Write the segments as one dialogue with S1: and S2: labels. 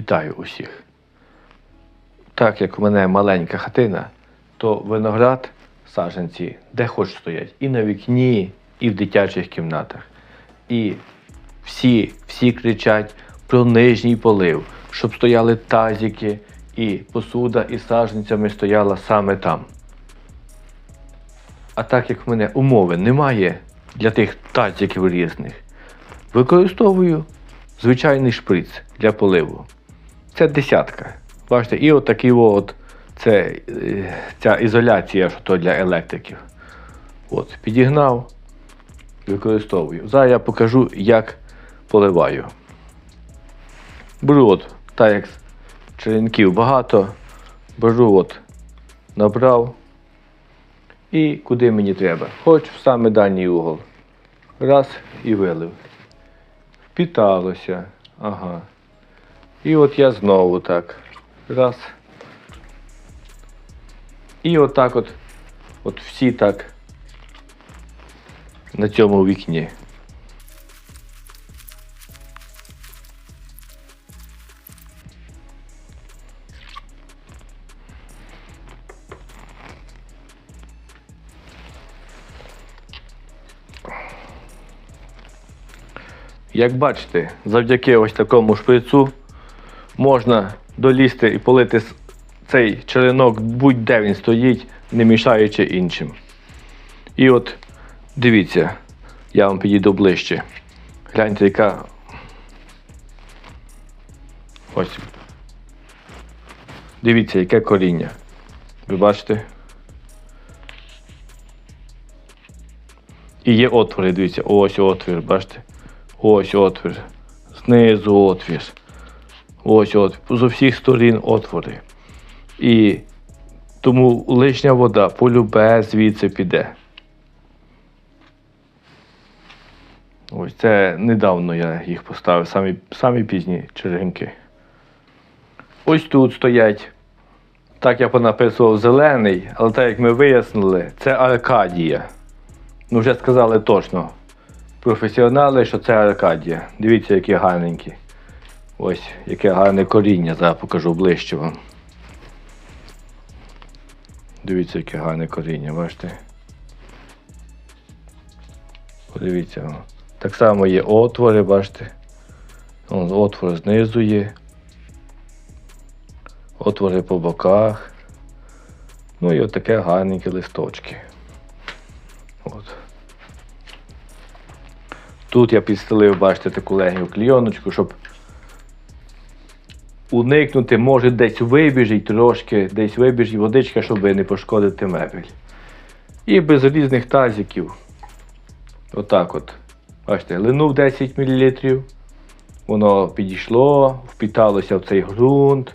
S1: Вітаю усіх. Так як у мене маленька хатина, то виноград саджанці де хоч стоять. І на вікні, і в дитячих кімнатах. І всі, всі кричать про нижній полив, щоб стояли тазики, і посуда із саджанцями стояла саме там. А так як в мене умови немає для тих тазиків різних, використовую звичайний шприц для поливу. Це десятка. Бачите, і от такий от це, е, ця ізоляція, що то для електриків. От, підігнав, використовую. Зараз я покажу, як поливаю. Беру от, так як черенків багато, беру от, набрав і куди мені треба. Хоч в саме дальній угол. Раз і вилив. Впіталося. Ага. І от я знову так. Раз. І отак от, от всі так на цьому вікні. Як бачите, завдяки ось такому шприцу можна долізти і полити цей черенок будь-де він стоїть, не мішаючи іншим. І от дивіться, я вам підійду ближче. Гляньте, яка. Ось. Дивіться, яке коріння. Ви бачите? І є отвори, дивіться, ось отвір, бачите? Ось отвір. Знизу отвір. Ось от, з усіх сторін отвори. І тому лишня вода полюбе звідси піде. Ось це недавно я їх поставив, самі, самі пізні черенки. Ось тут стоять. Так я понаписував зелений, але так як ми вияснили, це Аркадія. Ну, вже сказали точно. Професіонали, що це Аркадія. Дивіться, які гарненькі. Ось яке гарне коріння, зараз покажу ближче вам. Дивіться, яке гарне коріння, бачите? Подивіться. Так само є отвори, бачите? Отвор знизу є. Отвори по боках. Ну і отаке гарненькі листочки. От. Тут я підстелив, бачите, таку легеньку клійоночку, щоб уникнути, може десь вибіжить трошки, десь вибіжить водичка, щоб не пошкодити мебель. І без різних тазиків. Отак от. Бачите, линув 10 мл. Воно підійшло, впіталося в цей ґрунт.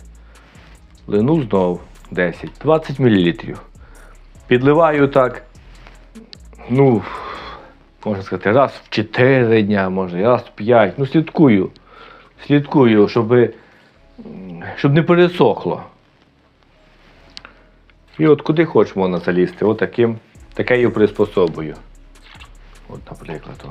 S1: Линув знов 10, 20 мл. Підливаю так. Ну, можна сказати, раз в 4 дня, може, раз в 5. Ну, слідкую. Слідкую, щоб, щоб не пересохло. І от куди хочемо вона залізти, от таким, такою приспособою. От, наприклад.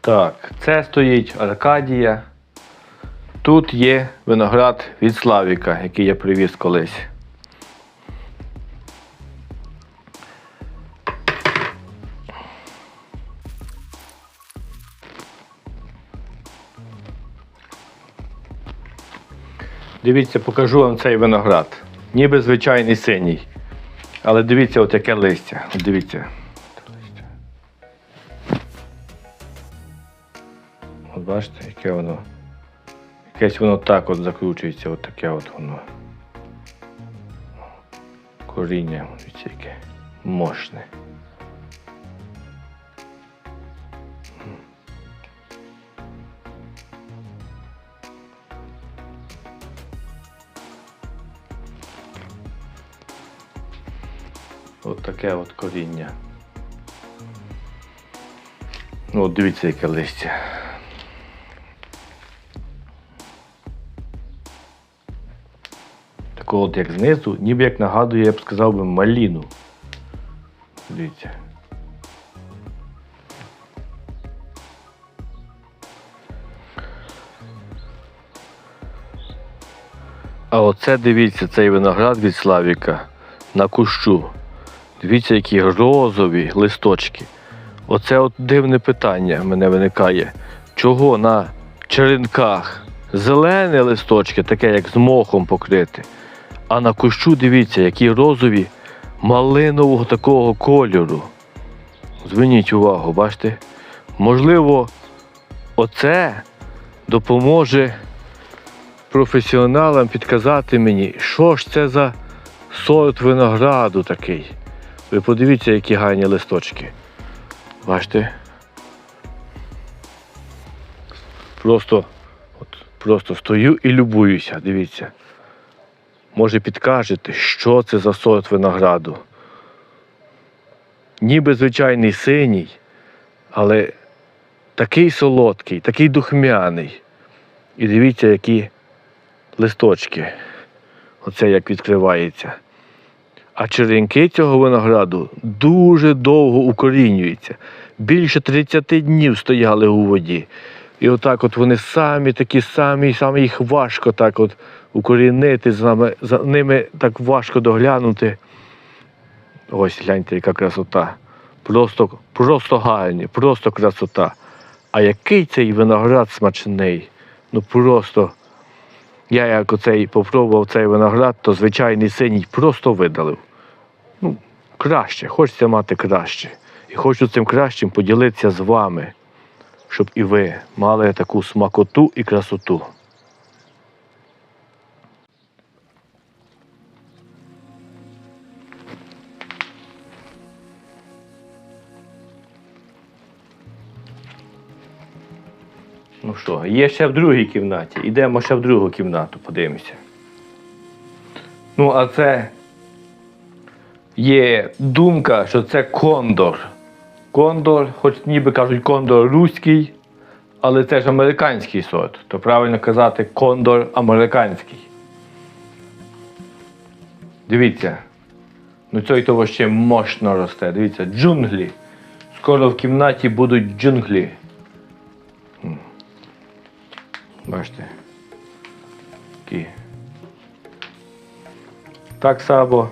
S1: Так, це стоїть Аркадія. Тут є виноград від Славіка, який я привіз колись. Дивіться, покажу вам цей виноград. Ніби звичайний синій. Але дивіться, от яке листя. Дивіться. таке воно. Якесь воно так от закручується, от таке от воно. Коріння яке мощне. От таке от коріння. Ну, от дивіться, яке листя. Такого як знизу, ніби як нагадує, я б сказав би, маліну. Дивіться. А оце дивіться, цей виноград від Славіка на кущу. Дивіться, які розові листочки. Оце от дивне питання мене виникає. Чого на черенках зелені листочки, таке як з мохом покрите, а на кущу дивіться, які розові малинового такого кольору. Зверніть увагу, бачите? Можливо, оце допоможе професіоналам підказати мені, що ж це за сорт винограду такий. Ви подивіться, які гарні листочки. Бачите? Просто, от, просто стою і любуюся, дивіться. Може підкажете, що це за сорт винограду. Ніби звичайний синій, але такий солодкий, такий духмяний. І дивіться, які листочки. Оце як відкривається. А черенки цього винограду дуже довго укорінюються. Більше 30 днів стояли у воді. І отак от вони самі такі самі, самі їх важко так от укорінити, за ними, за ними так важко доглянути. Ось гляньте, яка красота. Просто, просто гарні, просто красота. А який цей виноград смачний. Ну просто. Я як оцей попробував цей виноград, то звичайний синій просто видалив. Ну, краще, хочеться мати краще. І хочу цим кращим поділитися з вами, щоб і ви мали таку смакоту і красоту. Що, є ще в другій кімнаті. Ідемо ще в другу кімнату, подивимося. Ну, а це є думка, що це кондор. Кондор, хоч ніби кажуть кондор руський, але це ж американський сорт. То правильно казати кондор американський. Дивіться. Ну цей того ще мощно росте. Дивіться, джунглі. Скоро в кімнаті будуть джунглі. Бачите. Такі. Так само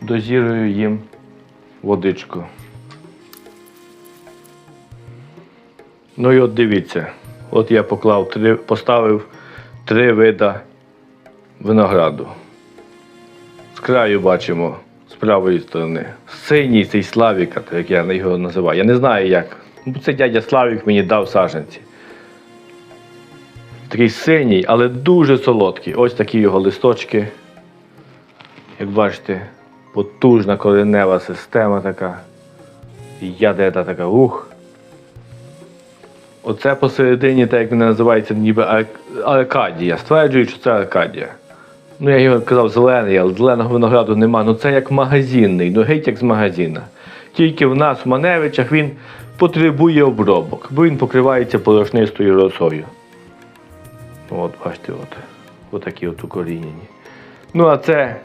S1: дозірую їм водичку. Ну і от дивіться, от я поклав три, поставив три вида винограду. З краю бачимо з правої сторони. Синій цей Славіка, як я його називаю. Я не знаю як. Ну, Це дядя Славік мені дав саджанці. Такий синій, але дуже солодкий. Ось такі його листочки. Як бачите, потужна коренева система така. Ядета така ух. Оце посередині, так як вона називається, ніби Аркадія. Стверджують, що це Аркадія. Ну, я його казав зелений, але зеленого винограду нема. Ну це як магазинний, ну геть як з магазина. Тільки в нас в Маневичах він потребує обробок, бо він покривається порошнистою росою. От, бачите, от. Отакі от укорінені. Ну, а це,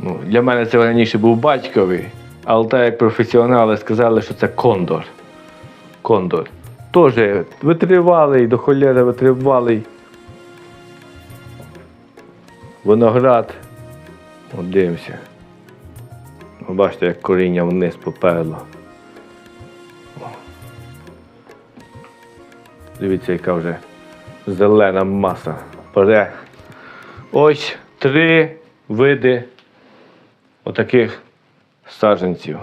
S1: ну, для мене це раніше був батьковий, але так як професіонали сказали, що це кондор. Кондор. Теж витривалий, до холєри витривалий. Виноград. От дивимося. Ви Бачите, як коріння вниз поперло. Дивіться, яка вже зелена маса. Пере. Ось три види отаких саджанців.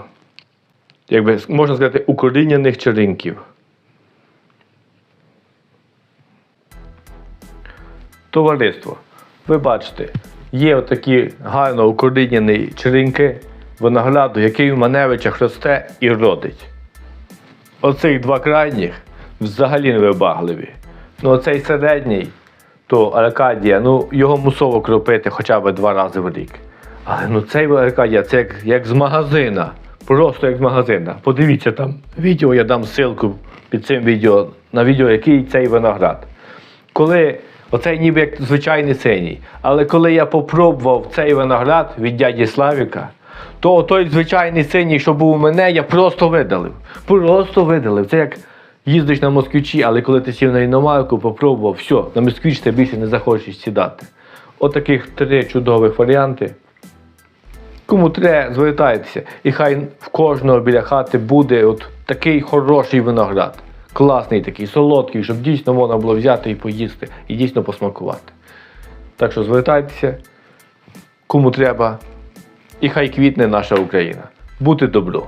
S1: Якби можна сказати, укорінених черенків. Товариство, ви бачите, є отакі гарно укорінені черенки винограду, який в Маневичах росте і родить. Оцих два крайніх взагалі невибагливі. Ну, оцей середній, то Аркадія, ну його мусово кропити хоча б два рази в рік. Але ну цей Аркадія, це як, як з магазина. Просто як з магазина. Подивіться там відео, я дам ссылку під цим відео на відео, який цей виноград. Коли оцей ніби як звичайний синій, але коли я попробував цей виноград від дяді Славіка, то той звичайний синій, що був у мене, я просто видалив. Просто видалив. Це як їздиш на москвичі, але коли ти сів на іномарку, попробував, все, на москвич ти більше не захочеш сідати. Отаких три чудових варіанти. Кому треба, звертайтеся. І хай в кожного біля хати буде от такий хороший виноград. Класний такий, солодкий, щоб дійсно можна було взяти і поїсти, і дійсно посмакувати. Так що звертайтеся, кому треба, і хай квітне наша Україна. Бути добро.